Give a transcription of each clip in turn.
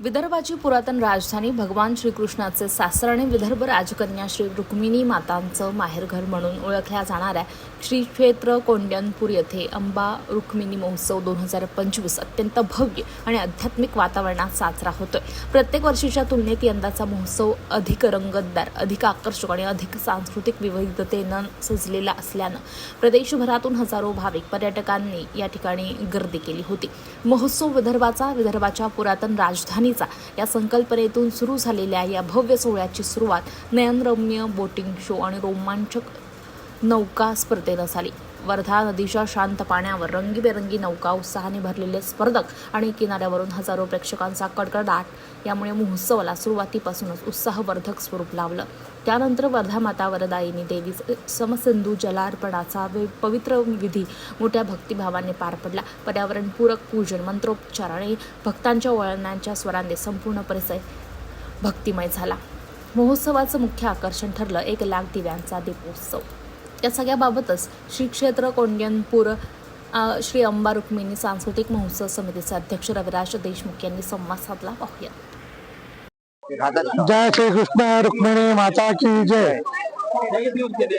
विदर्भाची पुरातन राजधानी भगवान श्रीकृष्णाचे सासर आणि विदर्भ राजकन्या श्री रुक्मिणी मातांचं माहेरघर म्हणून ओळखल्या जाणाऱ्या श्री क्षेत्र कोंड्यानपूर येथे अंबा रुक्मिणी महोत्सव दोन हजार पंचवीस अत्यंत भव्य आणि आध्यात्मिक वातावरणात साजरा होतोय. प्रत्येक वर्षीच्या तुलनेत यंदाचा महोत्सव अधिक रंगतदार अधिक आकर्षक आणि अधिक सांस्कृतिक विविधतेनं सजलेला असल्यानं प्रदेशभरातून हजारो भाविक पर्यटकांनी या ठिकाणी गर्दी केली होती. महोत्सव विदर्भाचा विदर्भाच्या पुरातन राजधानी राजधानीचा या संकल्पनेतून सुरू झालेल्या या भव्य सोहळ्याची सुरुवात नयनरम्य बोटिंग शो आणि रोमांचक नौका स्पर्धेनं झाली. वर्धा नदीच्या शांत पाण्यावर रंगीबेरंगी नौका उत्साहाने भरलेले स्पर्धक आणि किनाऱ्यावरून हजारो प्रेक्षकांचा कडकडाट यामुळे महोत्सवाला सुरुवातीपासूनच उत्साहवर्धक स्वरूप लावलं त्यानंतर वर्धा माता वरदायिनी देवी समसिंधू जलार्पणाचा पवित्र विधी मोठ्या भक्तिभावाने पार पडला. पर्यावरणपूरक पूजन मंत्रोपचार आणि भक्तांच्या वळणांच्या स्वरांनी संपूर्ण परिसर भक्तिमय झाला. महोत्सवाचं मुख्य आकर्षण ठरलं एक लाख दिव्यांचा दीपोत्सव. या सगळ्याबाबतच श्री क्षेत्र कोंड्यनपूर श्री अंबा रुक्मिणी सांस्कृतिक महोत्सव समितीचे अध्यक्ष रविराज देशमुख यांनी संवाद साधला. पाहूया. जय श्री कृष्ण रुक्मिणी माता की जय.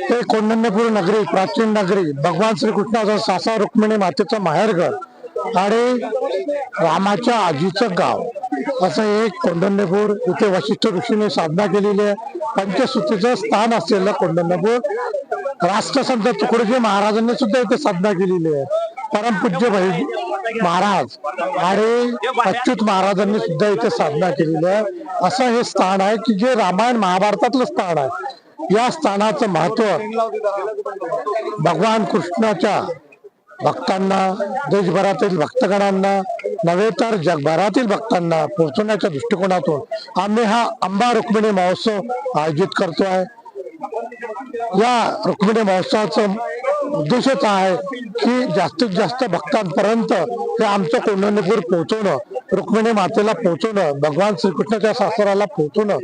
हे कोंडण्यपूर नगरी प्राचीन नगरी भगवान श्रीकृष्णाचं सासा रुक्मिणी मातेचं माहेरघर आणि रामाच्या आजीचं गाव. असं एक कोंडण्यपूर इथे वशिष्ठ ऋषीने साधना केलेली आहे. पंचसूतीचं स्थान असलेलं कोंडण्यपूर राष्ट्रसंत तुकडोजी महाराजांनी सुद्धा इथे साधना केलेली आहे. परमपूज्य भाई महाराज आणि अच्युत महाराजांनी सुद्धा इथे साधना केलेली आहे. असं हे स्थान आहे की जे रामायण महाभारतातलं स्थान आहे. या स्थानाचं महत्त्व भगवान कृष्णाच्या भक्तांना देशभरातील भक्तगणांना नव्हे तर जगभरातील भक्तांना पोहोचवण्याच्या दृष्टिकोनातून आम्ही हा अंबा रुक्मिणी महोत्सव आयोजित करतो आहे या रुक्मिणी महोत्सवाचं उद्देशच आहे की जास्तीत जास्त भक्तांपर्यंत हे आमचं कोंढणीपूर पोहोचवणं रुक्मिणी मातेला पोहोचवणं भगवान श्रीकृष्णाच्या सासराला पोहोचवणं.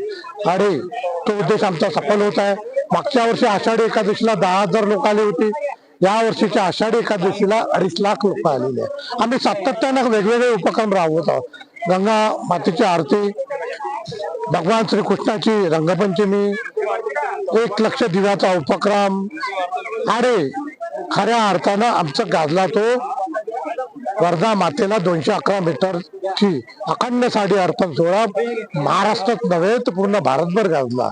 आणि तो उद्देश आमचा सफल होत आहे. मागच्या वर्षी आषाढी एकादशीला दहा हजार लोक आले होते. या वर्षीच्या आषाढी एकादशीला अडीच लाख लोक आलेले. आहेत आम्ही सातत्यानं वेगवेगळे उपक्रम राबवत आहोत. गंगा मातेची आरती भगवान श्रीकृष्णाची रंगपंचमी एक लक्ष दिव्याचा उपक्रम आणि खऱ्या अर्थानं आमचं गाजला तो वर्धा मातेला दोनशे अकरा मीटरची अखंड साडी अर्पण सोहळा महाराष्ट्रात नव्हे तर पूर्ण भारतभर गाजला.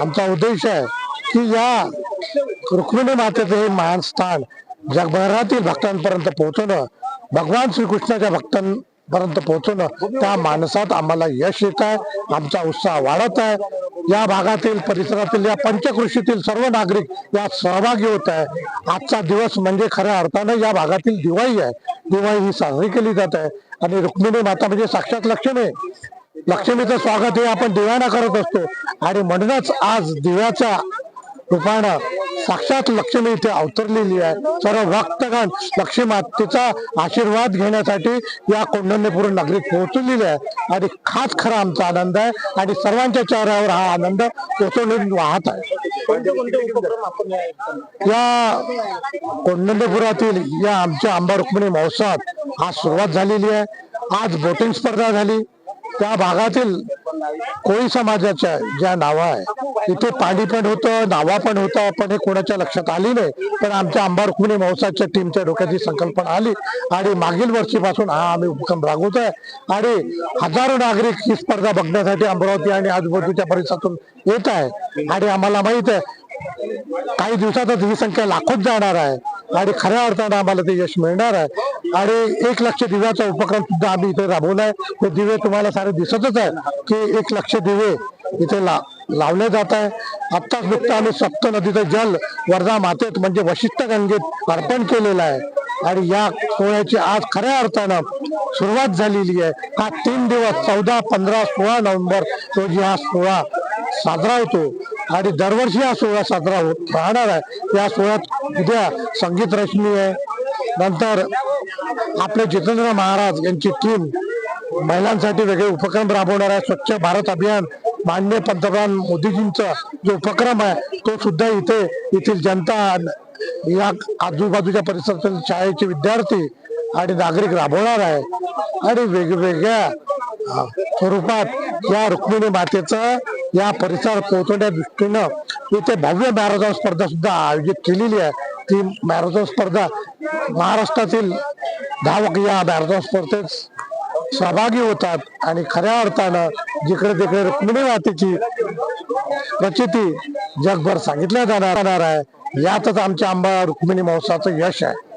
आमचा उद्देश आहे की या रुक्मिणी मातेचं हे महान स्थान जगभरातील भक्तांपर्यंत पोहोचवणं. भगवान श्रीकृष्णाच्या पर्यंत पोहोचवणं त्या माणसात आम्हाला यश येत आहे आमचा उत्साह वाढत आहे. या भागातील परिसरातील या पंचकृषीतील सर्व नागरिक यात सहभागी होत आहे. आजचा दिवस म्हणजे खऱ्या अर्थानं या भागातील दिवाळी आहे. दिवाळी ही साजरी केली जात आहे. आणि रुक्मिणी माता म्हणजे साक्षात लक्ष्मी. लक्ष्मीचं स्वागत हे आपण दिव्यांना करत असतो. आणि म्हणूनच आज दिव्याच्या रूपानं साक्षात लक्ष्मी इथे अवतरलेली आहे. सर्व भक्तगण लक्ष्मी मातेचा आशीर्वाद घेण्यासाठी या कोंढण्यपूर नगरीत पोहोचलेली आहे आणि खास खरा आमचा आनंद आहे. आणि सर्वांच्या चेहऱ्यावर हा आनंद पोचवून वाहत आहे. या कोंढण्यपुरातील या आमच्या आंबा रुक्मिणी महोत्सवात आज सुरुवात झालेली आहे. आज बोटिंग स्पर्धा झाली. त्या भागातील कोळी समाजाच्या ज्या नावा आहे इथे पाणी पण होतं नावा पण होतं पण हे कोणाच्या लक्षात आली नाही. पण आमच्या आंबा रुक्मिणी महोत्सवाच्या टीमच्या डोक्याची संकल्पना आली आणि मागील वर्षीपासून हा आम्ही उपक्रम राबवतोय आणि हजारो नागरिक ही स्पर्धा बघण्यासाठी अमरावती आणि आजूबाजूच्या परिसरातून येत आहे. आणि आम्हाला माहीत आहे काही दिवसातच ही संख्या लाखोत जाणार आहे. आणि खऱ्या अर्थानं आम्हाला ते यश मिळणार आहे. आणि एक लक्ष दिव्याचा उपक्रम सुद्धा आम्ही इथे राबवलाय ते दिवे तुम्हाला सारे दिसतच आहे की एक लक्ष दिवे इथे ला लावले जात आहे. आत्ताच नुकतं आम्ही सप्त नदीचं जल वर्धा मातेत म्हणजे वशिष्ठ गंगेत अर्पण केलेलं आहे. आणि या सोहळ्याची आज खऱ्या अर्थानं सुरुवात झालेली आहे. हा तीन दिवस चौदा पंधरा सोळा नोव्हेंबर रोजी हा सोहळा साजरा होतो. आणि दरवर्षी हा सोहळा साजरा होत राहणार आहे. या सोहळ्यात उद्या संगीत रश्मी आहे. नंतर आपले जितेंद्र महाराज यांची टीम महिलांसाठी वेगळे उपक्रम राबवणार आहे. स्वच्छ भारत अभियान मान्य पंतप्रधान मोदीजींचा जो उपक्रम आहे तो सुद्धा इथे येथील जनता या आजूबाजूच्या परिसरातील शाळेचे विद्यार्थी आणि नागरिक राबवणार आहे. आणि वेगवेगळ्या स्वरूपात या रुक्मिणी मातेचं या परिसरात पोहोचवण्या दृष्टीनं इथे भव्य मॅरेथॉन स्पर्धा सुद्धा आयोजित केलेली आहे. ती मॅरेथॉन स्पर्धा महाराष्ट्रातील धावक या मॅरेथॉन स्पर्धेत सहभागी होतात आणि खऱ्या अर्थानं जिकडे तिकडे रुक्मिणी मातेची प्रचिती जगभर सांगितल्या जाणार आहे. यातच आमच्या आंबा रुक्मिणी महोत्सवाचं यश आहे.